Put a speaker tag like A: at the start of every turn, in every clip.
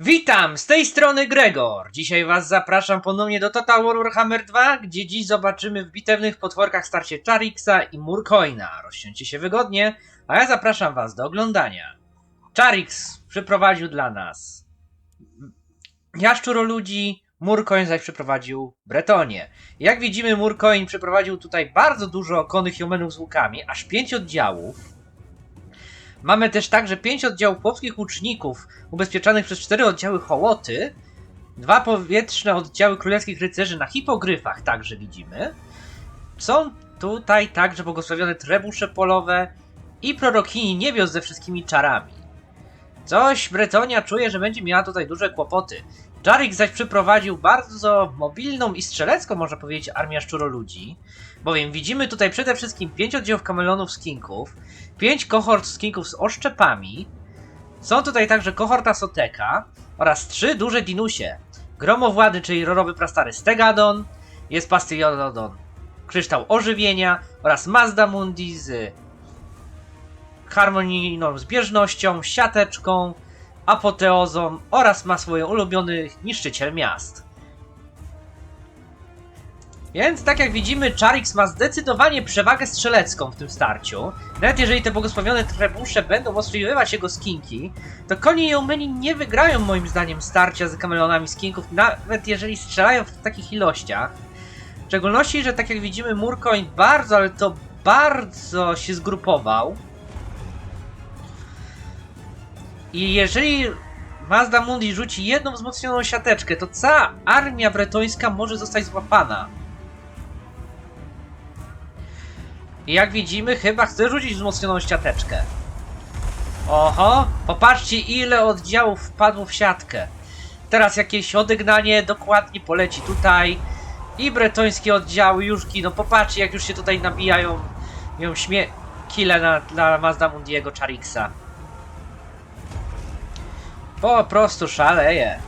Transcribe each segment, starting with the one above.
A: Witam, z tej strony Gregor. Dzisiaj was zapraszam ponownie do Total War Warhammer 2, gdzie dziś zobaczymy w bitewnych potworkach starcie Charixa i Murkoina. Rozsiądźcie się wygodnie, a ja zapraszam was do oglądania. Charix przyprowadził dla nas jaszczuro ludzi, Murkoin zaś przyprowadził Bretonię. Jak widzimy, Murkoin przyprowadził tutaj bardzo dużo konnych humanów z łukami, aż 5 oddziałów. Mamy też także 5 oddziałów chłopskich łuczników ubezpieczanych przez 4 oddziały hołoty, dwa powietrzne oddziały królewskich rycerzy na hipogryfach także widzimy. Są tutaj także błogosławione trebusze polowe i prorokini niebios ze wszystkimi czarami. Coś Bretonia czuje, że będzie miała tutaj duże kłopoty. Jarik zaś przyprowadził bardzo mobilną i strzelecką, można powiedzieć, armię szczuroludzi, bowiem widzimy tutaj przede wszystkim 5 oddziałów kamelonów skinków, 5 kohort skinków z oszczepami, są tutaj także kohorta Soteka oraz 3 duże dinusie. Gromowładny, czyli rorowy prastary Stegadon, jest Pastylodon, kryształ ożywienia oraz Mazda Mundi z harmonijną zbieżnością, siateczką, apoteozą oraz ma swoje ulubiony niszczyciel miast. Więc tak jak widzimy, Charix ma zdecydowanie przewagę strzelecką w tym starciu. Nawet jeżeli te błogosławione trebusze będą ostrzeliwać jego skinki, to konie Jeumeni nie wygrają moim zdaniem starcia z kamelonami skinków, nawet jeżeli strzelają w takich ilościach. W szczególności, że tak jak widzimy, Murkoin bardzo, ale to bardzo się zgrupował. I jeżeli Mazda Mundi rzuci jedną wzmocnioną siateczkę, to cała armia bretońska może zostać złapana. I jak widzimy, chyba chce rzucić wzmocnioną siateczkę. Oho, popatrzcie ile oddziałów wpadło w siatkę. Teraz jakieś odegnanie dokładnie poleci tutaj. I bretońskie oddziały już giną. Popatrzcie jak już się tutaj nabijają. Ją śmie... Kile na, Mazda Mundiego Charixa. Po prostu szaleje.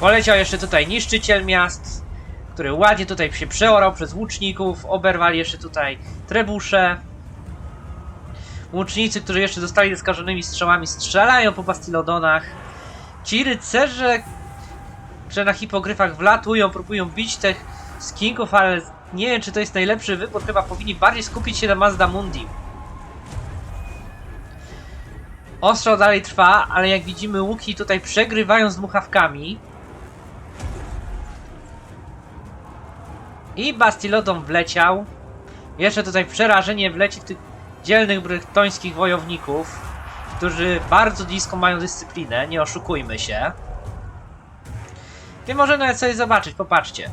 A: Poleciał jeszcze tutaj niszczyciel miast, który ładnie tutaj się przeorał przez łuczników. Oberwali jeszcze tutaj trebusze. Łucznicy, którzy jeszcze zostali skażonymi strzałami, strzelają po bastilodonach. Ci rycerze, że na hipogryfach wlatują, próbują bić tych skinków, ale nie wiem, czy to jest najlepszy wybór. Chyba powinni bardziej skupić się na Mazda Mundi. Ostrzał dalej trwa, ale jak widzimy łuki tutaj przegrywają z dmuchawkami. I Bastilodon wleciał. Jeszcze tutaj przerażenie wleci w tych dzielnych brytońskich wojowników, którzy bardzo blisko mają dyscyplinę, nie oszukujmy się. I może nawet sobie zobaczyć, popatrzcie.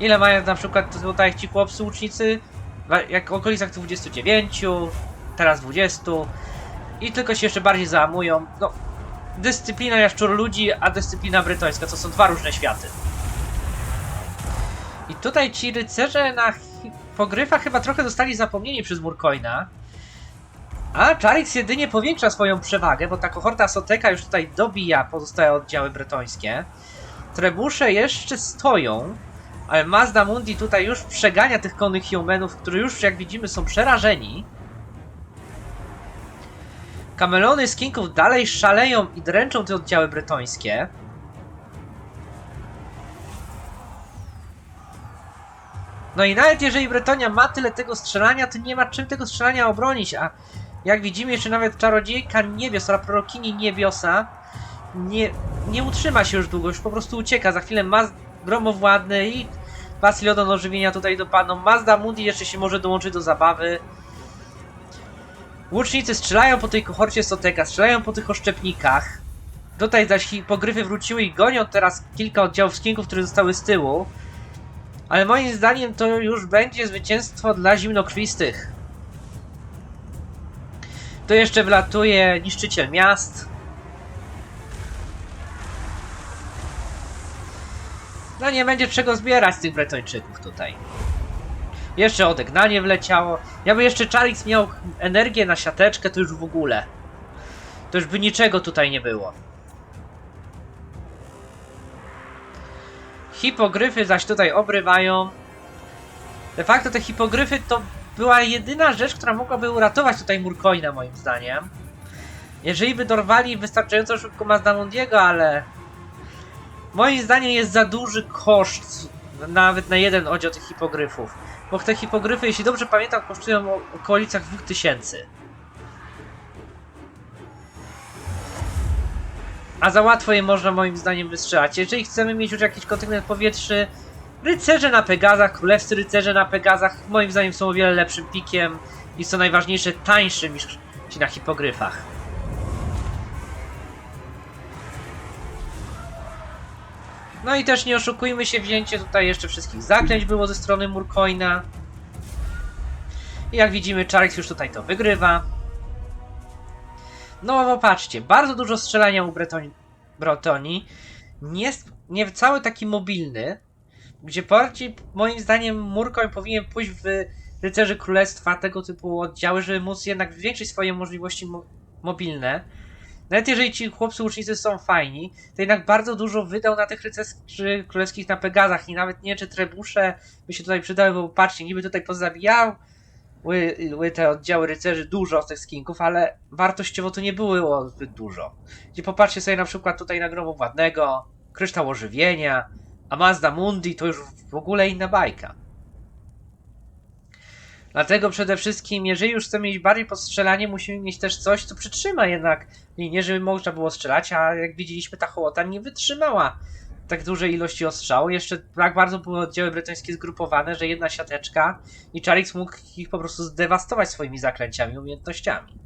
A: Ile mają na przykład tutaj ci chłopcy łucznicy? Jak w okolicach 29, teraz 20. I tylko się jeszcze bardziej załamują. No, dyscyplina jaszczur ludzi, a dyscyplina brytońska to są dwa różne światy. I tutaj ci rycerze na pogryfach chyba trochę zostali zapomnieni przez Murkoina. A Charix jedynie powiększa swoją przewagę, bo ta kohorta Soteka już tutaj dobija pozostałe oddziały bretońskie. Trebusze jeszcze stoją, ale Mazda Mundi tutaj już przegania tych konnych humanów, którzy już jak widzimy są przerażeni. Kamelony skinków dalej szaleją i dręczą te oddziały bretońskie. No i nawet jeżeli Bretonia ma tyle tego strzelania, to nie ma czym tego strzelania obronić, a jak widzimy jeszcze nawet czarodziejka niebios, a prorokini niebiosa nie, nie utrzyma się już długo, już po prostu ucieka. Za chwilę ma gromowładny i Basilodon ożywienia tutaj dopadną. Mazda Mundi jeszcze się może dołączyć do zabawy. Łucznicy strzelają po tej kohorcie Soteka, strzelają po tych oszczepnikach. Tutaj zaś hipogryfy wróciły i gonią teraz kilka oddziałów skinków, które zostały z tyłu. Ale moim zdaniem to już będzie zwycięstwo dla zimnokrwistych. Tu jeszcze wlatuje niszczyciel miast. No nie będzie czego zbierać z tych Bretończyków tutaj. Jeszcze odegnanie wleciało. Ja by jeszcze Charix miał energię na siateczkę, to już w ogóle. To już by niczego tutaj nie było. Hipogryfy zaś tutaj obrywają. De facto te hipogryfy to była jedyna rzecz, która mogłaby uratować tutaj Murkoina moim zdaniem. Jeżeli by dorwali wystarczająco szybko Mazdamundiego, ale moim zdaniem jest za duży koszt nawet na jeden oddział tych hipogryfów. Bo te hipogryfy, jeśli dobrze pamiętam, kosztują o okolicach 2000. A za łatwo je można moim zdaniem wystrzelać. Jeżeli chcemy mieć już jakiś kontyngent powietrzny, rycerze na Pegazach, królewscy rycerze na Pegazach, moim zdaniem są o wiele lepszym pikiem i co najważniejsze, tańszym niż ci na hipogryfach. No i też nie oszukujmy się, wzięcie tutaj jeszcze wszystkich zaklęć było ze strony Murkoina. I jak widzimy, Charix już tutaj to wygrywa. No bo patrzcie, bardzo dużo strzelania u Bretoni, Bretoni. Nie, nie cały taki mobilny, gdzie bardziej moim zdaniem Murkoń powinien pójść w Rycerzy Królestwa, tego typu oddziały, żeby móc jednak zwiększyć swoje możliwości mo mobilne. Nawet jeżeli ci chłopcy łucznicy są fajni, to jednak bardzo dużo wydał na tych rycerzy królewskich na Pegazach i nawet nie czy trebusze by się tutaj przydały, bo patrzcie, niby tutaj pozabijał były te oddziały rycerzy dużo z tych skinków, ale wartościowo to nie było zbyt dużo. Gdzie popatrzcie sobie na przykład tutaj na Gromu Władnego, Kryształ Ożywienia, a Mazda Mundi to już w ogóle inna bajka. Dlatego przede wszystkim, jeżeli już chcemy mieć bardziej podstrzelanie, musimy mieć też coś, co przytrzyma jednak linię, żeby można było strzelać, a jak widzieliśmy, ta hołota nie wytrzymała tak dużej ilości ostrzału. Jeszcze tak bardzo były oddziały bretońskie zgrupowane, że jedna siateczka i Charix mógł ich po prostu zdewastować swoimi zaklęciami, umiejętnościami.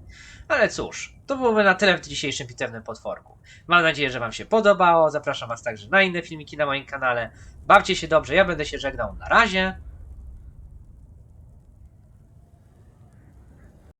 A: Ale cóż, to byłoby na tyle w dzisiejszym bitewnym potworku. Mam nadzieję, że Wam się podobało. Zapraszam Was także na inne filmiki na moim kanale. Bawcie się dobrze, ja będę się żegnał. Na razie.